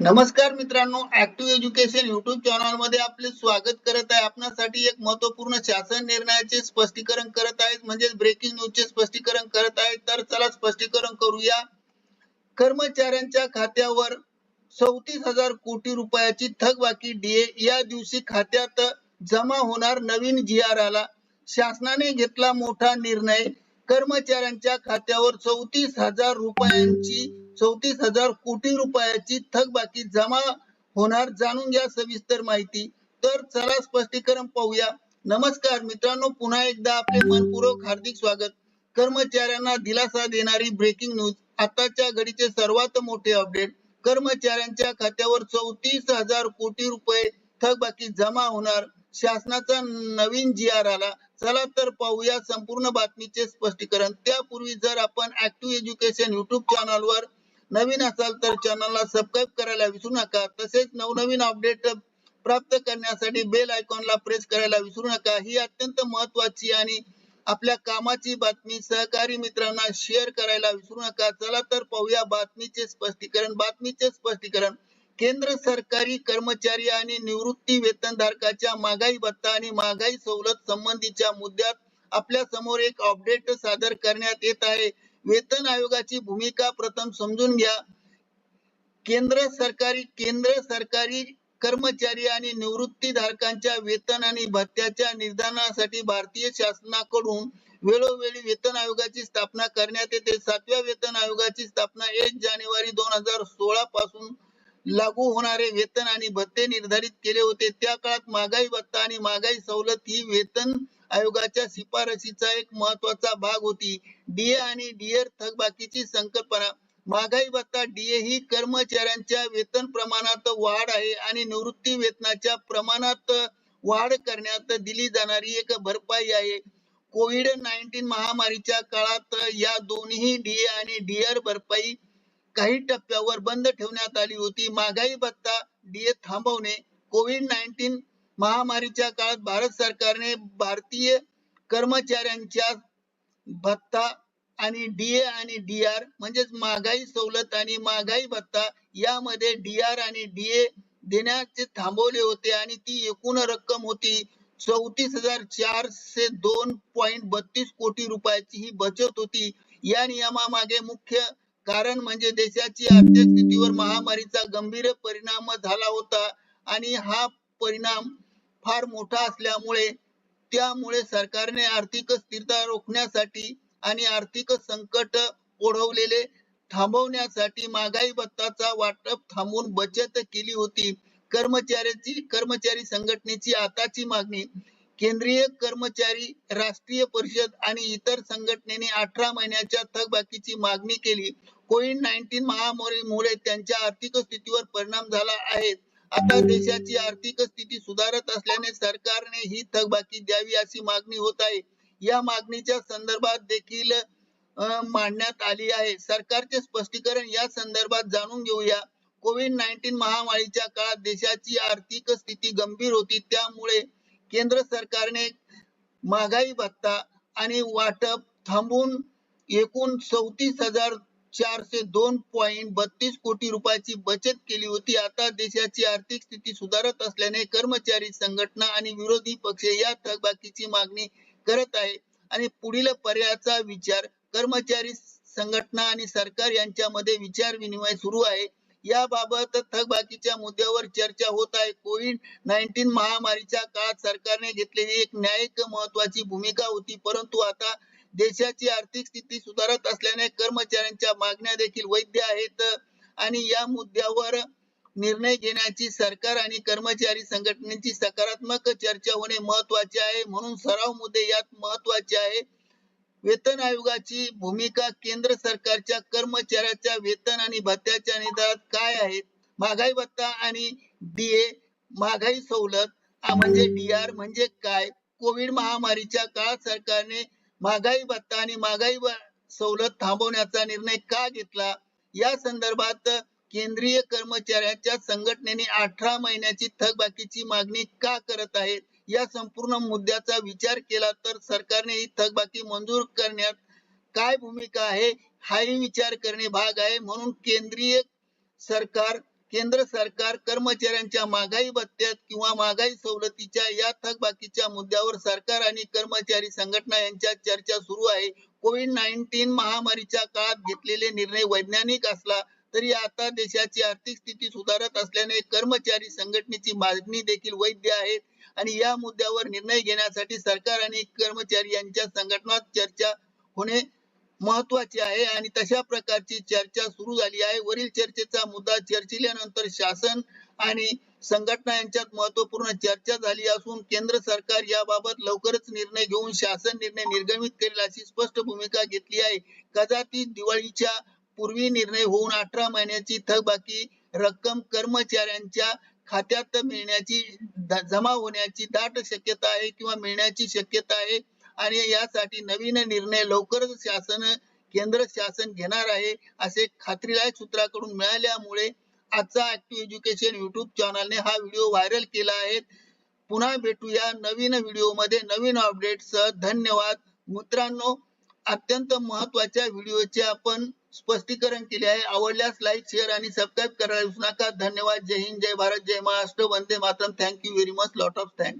नमस्कार मित्रांनो active education YouTube चॅनलमध्ये आपले स्वागत करत आहे. आपणासाठी एक महत्त्वपूर्ण शासन निर्णयाचे स्पष्टीकरण करत आहेत. म्हणजे ब्रेकिंग न्यूज चे स्पष्टीकरण करत आहेत. तर चला स्पष्टीकरण करूया. कर्मचाऱ्यांच्या खात्यावर चौतीस हजार कोटी रुपयाची थकबाकी डीए या दिवशी खात्यात जमा होणार नवीन जी आर आला. शासनाने घेतला मोठा निर्णय. कर्मचाऱ्यांच्या खात्यावर चौतीस हजार रुपयांची चौतीस हजार कोटी रुपयाची थकबाकी जमा होणार जाणून घ्या सविस्तर माहिती. तर चला स्पष्टीकरण पाहूया. नमस्कार मित्रांनो पुन्हा एकदा आपले मनपूर्वक हार्दिक स्वागत. कर्मचाऱ्यांना दिलासा देणारी ब्रेकिंग न्यूज आताच्या घडीचे सर्वात मोठे अपडेट कर्मचाऱ्यांच्या खात्यावर चौतीस हजार कोटी रुपये थकबाकी जमा होणार. शासनाचा नवीन जी आर आला. चला तर पाहूया संपूर्ण बातमीचे स्पष्टीकरण. त्यापूर्वी जर आपण ऍक्टिव्ह एज्युकेशन युट्यूब चॅनल वर नवीन असाल तर चॅनलला सबस्क्राईब करायला विसरू नका. तसेच नवनवीन अपडेट प्राप्त करण्यासाठी बेल आयकॉनला प्रेस करायला विसरू नका. ही अत्यंत महत्वाची आणि आपल्या कामाची बातमी सहकारी मित्रांना शेअर करायला विसरू नका. चला तर पाहूया बातमीचे स्पष्टीकरण. बातमीचे स्पष्टीकरण. केंद्र सरकारी कर्मचारी आणि निवृत्ती वेतनधारकाच्या महागाई भत्ता आणि महागाई सवलत संबंधीच्या मुद्द्यात आपल्यासमोर एक अपडेट सादर करण्यात येत आहे. वेतन आयोगाची भूमिका प्रथम समजून घ्या. केंद्र सरकारी केंद्र सरकारी कर्मचारी आणि निवृत्ती धारकांच्या वेतन आणि भत्त्याच्या निर्धारणासाठी भारतीय शासनाकडून वेळोवेळी वेतन आयोगाची स्थापना करण्यात येते. सातव्या वेतन आयोगाची स्थापना एक जानेवारी दोन हजार सोळा पासून लागू होणारे वेतन आणि भत्ते निर्धारित केले होते. त्या काळात महागाई भत्ता आणि महागाई सवलत ही वेतन आयोगाच्या शिफारशीचा एक महत्त्वाचा भाग होती. डीए आणि डीएर थकबाकीची संकल्पना. महागाई भत्ता डीए ही कर्मचाऱ्यांच्या वेतन प्रमाणात वाढ आहे आणि निवृत्ती वेतनाच्या प्रमाणात वाढ करण्यात दिली जाणारी एक भरपाई आहे. कोविड नाईन्टीन महामारीच्या काळात या दोन्ही डीए आणि डीआर भरपाई काही टप्प्यावर बंद ठेवण्यात आली होती. महागाई भत्ता डीए थांबवणे कोविड नाईन्टीन महामारीच्या काळात भारत सरकारने भारतीय कर्मचाऱ्यांच्या भत्ता आणि डीए आणि डी आर म्हणजेच महागाई सवलत आणि महागाई भत्ता यामध्ये डी आर आणि डीए देण्याचे थांबवले होते आणि ती एकूण रक्कम होती चौतीस हजार चारशे दोन पॉइंट बत्तीस कोटी रुपयाची ही बचत होती. या नियमामागे मुख्य कारण म्हणजे देशाची आर्थिक स्थितीवर महामारीचा गंभीर परिणाम झाला होता आणि हा परिणाम फार मोठा असल्यामुळे त्यामुळे सरकारने आर्थिक स्थिरता रोखण्यासाठी आणि आर्थिक संकट ओढवलेले थांबवण्यासाठी महागाई भत्ताचा वाटप थांबवून बचत केली होती. कर्मचाऱ्याची कर्मचारी संघटनेची आताची मागणी केंद्रीय कर्मचारी राष्ट्रीय परिषद आणि इतर संघटनेने अठरा महिन्याच्या थकबाकीची मागणी केली. कोविड नाईन्टीन महामारीमुळे त्यांच्या आर्थिक स्थितीवर परिणाम झाला आहे. आता देशाची आर्थिक स्थिती सुधारत असल्याने सरकारने ही थकबाकी द्यावी अशी मागणी होत आहे. या मागणीच्या संदर्भात देखील मांडण्यात आली आहे. सरकारचे स्पष्टीकरण या संदर्भात जाणून घेऊया. कोविड नाईन्टीन महामारीच्या काळात देशाची आर्थिक स्थिती गंभीर होती. त्यामुळे केंद्र सरकारने महागाई भत्ता आणि वाटप थांबून एकूण चौतीस हजार चारशे दोन पॉईंट बत्तीस कोटी रुपयाची बचत केली होती. आता देशाची आर्थिक स्थिती सुधारत असल्याने कर्मचारी संघटना आणि विरोधी पक्ष या थकबाकीची मागणी करत आहे. आणि पुढील पर्यायाचा विचार कर्मचारी संघटना आणि सरकार यांच्यामध्ये विचार विनिमय सुरू आहे. याबाबत थकबाकीच्या मुद्द्यावर चर्चा होत आहे. कोविड नाईन्टीन महामारीच्या काळात सरकारने घेतलेली एक न्यायिक महत्वाची भूमिका होती. परंतु आता देशाची आर्थिक स्थिती सुधारत असल्याने कर्मचाऱ्यांच्या मागण्या देखील वैध आहेत. आणि या मुद्द्यावर निर्णय घेण्याची सरकार आणि कर्मचारी संघटनेची सकारात्मक चर्चा होणे महत्त्वाचे आहे. म्हणून सराव मुद्दे यात महत्त्वाचे आहे. वेतन आयोगाची भूमिका केंद्र सरकारच्या कर्मचाऱ्याच्या वेतन आणि भत्त्याच्या निधारात काय आहेत महागाई भत्ता आणि डीए महागाई सवलत म्हणजे डीआर म्हणजे काय? कोविड महामारीच्या काळात सरकारने महागाई भत्ता आणि महागाई सवलत थांबवण्याचा निर्णय का घेतला? या संदर्भात केंद्रीय कर्मचाऱ्यांच्या संघटनेने अठरा महिन्याची थकबाकीची मागणी का करत आहेत? या संपूर्ण मुद्द्याचा विचार केला तर सरकारने ही थकबाकी मंजूर करण्यात काय भूमिका आहे? हाही विचार करणे भाग आहे. म्हणून केंद्रीय सरकार केंद्र सरकार कर्मचाऱ्यांच्या महागाई भत्त्यात किंवा महागाई सवलतीच्या या थकबाकीच्या मुद्द्यावर सरकार आणि कर्मचारी संघटना यांच्यात चर्चा सुरू आहे. कोविड नाईन्टीन महामारीच्या काळात घेतलेले निर्णय वैज्ञानिक असला तरी आता देशाची आर्थिक स्थिती सुधारत असल्याने कर्मचारी संघटनेची मागणी देखील वैध आहे आणि या मुद्द्यावर निर्णय घेण्यासाठी सरकार आणि कर्मचारी यांच्या संघटनात चर्चा होणे महत्वाची आहे आणि तशा प्रकारची चर्चा सुरू झाली आहे. वरील चर्चेचा मुद्दा चर्चिल्यानंतर शासन आणि संघटना यांच्यात महत्त्वपूर्ण चर्चा झाली असून केंद्र सरकार याबाबत लवकरच निर्णय घेऊन शासन निर्णय निर्गमित करेल अशी स्पष्ट भूमिका घेतली आहे. कदाचित दिवाळीच्या पूर्वी निर्णय होऊन अठरा महिन्याची थकबाकी रक्कम कर्मचाऱ्यांच्या खात्यात मिळण्याची जमा होण्याची दाट शक्यता आहे किंवा मिळण्याची शक्यता आहे. आणि यासाठी नवीन निर्णय लवकरच शासन केंद्र शासन घेणार आहे असे खात्रीलायक सूत्राकडून मिळाल्यामुळे आजचा ऍक्टिव्ह एज्युकेशन युट्यूब चॅनलने हा व्हिडिओ व्हायरल केला आहे. पुन्हा भेटूया नवीन व्हिडिओमध्ये नवीन अपडेट सह. धन्यवाद. मित्रांनो अत्यंत महत्त्वाच्या व्हिडिओचे आपण स्पष्टीकरण केले आहे. आवडल्यास लाईक शेअर आणि सबस्क्राईब करायला विसरू नका. धन्यवाद. जय हिंद. जय भारत. जय महाराष्ट्र. वंदे Mataram. Thank you very much lot of thanks